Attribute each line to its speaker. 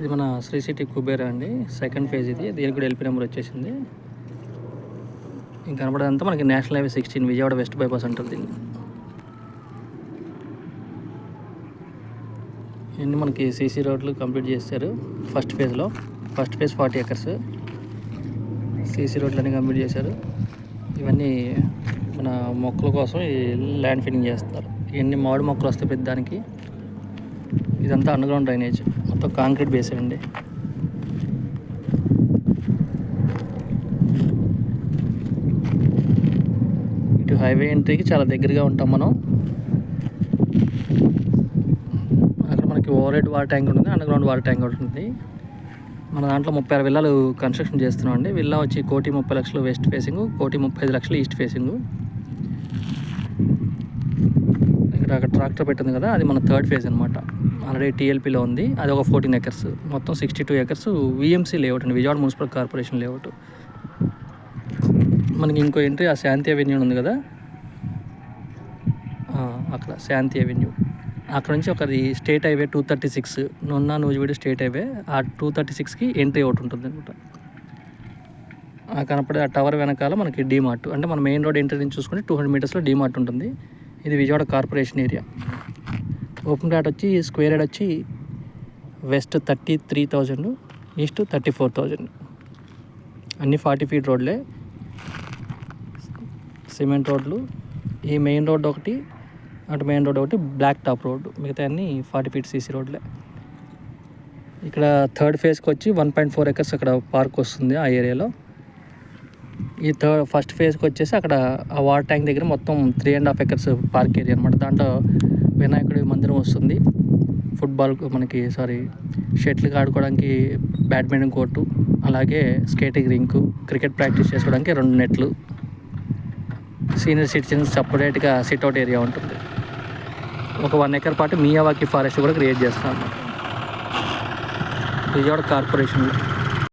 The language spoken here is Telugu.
Speaker 1: ఇది మన శ్రీ సిటీ కుబేరా అండి. సెకండ్ ఫేజ్ ఇది. దీనికి కూడా ఎల్పీ నెంబర్ వచ్చేసింది. ఇంకా కనపడేదంతా మనకి national highway sixteen Vijayawada west bypass అంటుంది దీన్ని. ఇవన్నీ మనకి సీసీ రోడ్లు కంప్లీట్ చేశారు ఫస్ట్ ఫేజ్లో first phase forty acres CC రోడ్లు అన్నీ కంప్లీట్ చేశారు. ఇవన్నీ మన మొక్కల కోసం ఈ ల్యాండ్ ఫిల్లింగ్ చేస్తారు. ఇవన్నీ మామిడి మొక్కలు వస్తాయి పెద్ద దానికి. ఇదంతా అండర్గ్రౌండ్ డ్రైనేజ్ మొత్తం కాంక్రీట్ బేస్ అండి. ఇటు హైవే ఎంట్రీకి చాలా దగ్గరగా ఉంటాం మనం. అక్కడ మనకి ఓవర్ హెడ్ వాటర్ ట్యాంక్ ఉంటుంది అండర్గ్రౌండ్ వాటర్ ట్యాంక్ ఉంటుంది. మన దాంట్లో ముప్పై ఆరు విల్లాలు కన్స్ట్రక్షన్ చేస్తున్నాం అండి. విల్లా వచ్చి కోటి ముప్పై లక్షలు వెస్ట్ ఫేసింగ్ కోటి ముప్పై ఐదు లక్షలు ఈస్ట్ ఫేసింగ్. ఇక్కడ అక్కడ ట్రాక్టర్ పెట్టింది కదా అది మన థర్డ్ ఫేజ్ అనమాట ఆల్రెడీ టీఎల్పీలో ఉంది. అది ఒక ఫోర్టీన్ ఎకర్స్. మొత్తం sixty two acres VMC layout అండి. Vijayawada municipal corporation layout. మనకి ఇంకో ఎంట్రీ ఆ శాంతి అవెన్యూ ఉంది కదా? అక్కడ శాంతి అవెన్యూ. అక్కడ నుంచి ఒకది state highway two thirty six. Nunna Nuzvid state highway. ఆ టూ థర్టీ సిక్స్కి ఎంట్రీ ఒకటి ఉంటుంది అనమాట. ఆ కనపడే ఆ టవర్ వెనకాల మనకి డీమార్ట్. అంటే మన మెయిన్ రోడ్ ఎంట్రీ నుంచి చూసుకుంటే టూ హండ్రెడ్ మీటర్స్లో డీమార్ట్ ఉంటుంది. ఇది Vijayawada corporation area. Open rate వచ్చి స్క్వేర్ యార్డ్ వచ్చి west thirty three thousand east thirty four thousand. అన్ని ఫార్టీ ఫీట్ రోడ్లే. సిమెంట్ రోడ్లు. ఈ మెయిన్ రోడ్ ఒకటి అటు మెయిన్ రోడ్ ఒకటి బ్లాక్ టాప్ రోడ్. మిగతా అన్ని ఫార్టీ ఫీట్ సీసీ రోడ్లే. ఇక్కడ థర్డ్ ఫేజ్కి వచ్చి వన్ పాయింట్ ఫోర్ ఎకర్స్ అక్కడ పార్క్ వస్తుంది ఆ ఏరియాలో. ఈ థర్డ్ ఫస్ట్ ఫేజ్కి వచ్చేసి అక్కడ ఆ వాటర్ ట్యాంక్ దగ్గర మొత్తం three and half acres park area అనమాట దాంట్లో వినాయకుడి మందిరం వస్తుంది. ఫుట్బాల్ మనకి సారీ షటిల్కి ఆడుకోవడానికి బ్యాడ్మింటన్ కోర్టు అలాగే స్కేటింగ్ రింకు క్రికెట్ ప్రాక్టీస్ చేసుకోవడానికి రెండు నెట్లు. సీనియర్ సిటిజన్స్ సపరేట్గా సిట్అవుట్ ఏరియా ఉంటుంది. ఒక వన్ ఎకర్ పాటు మియావాకి ఫారెస్ట్ కూడా క్రియేట్ చేస్తాము విజయవాడ కార్పొరేషన్లో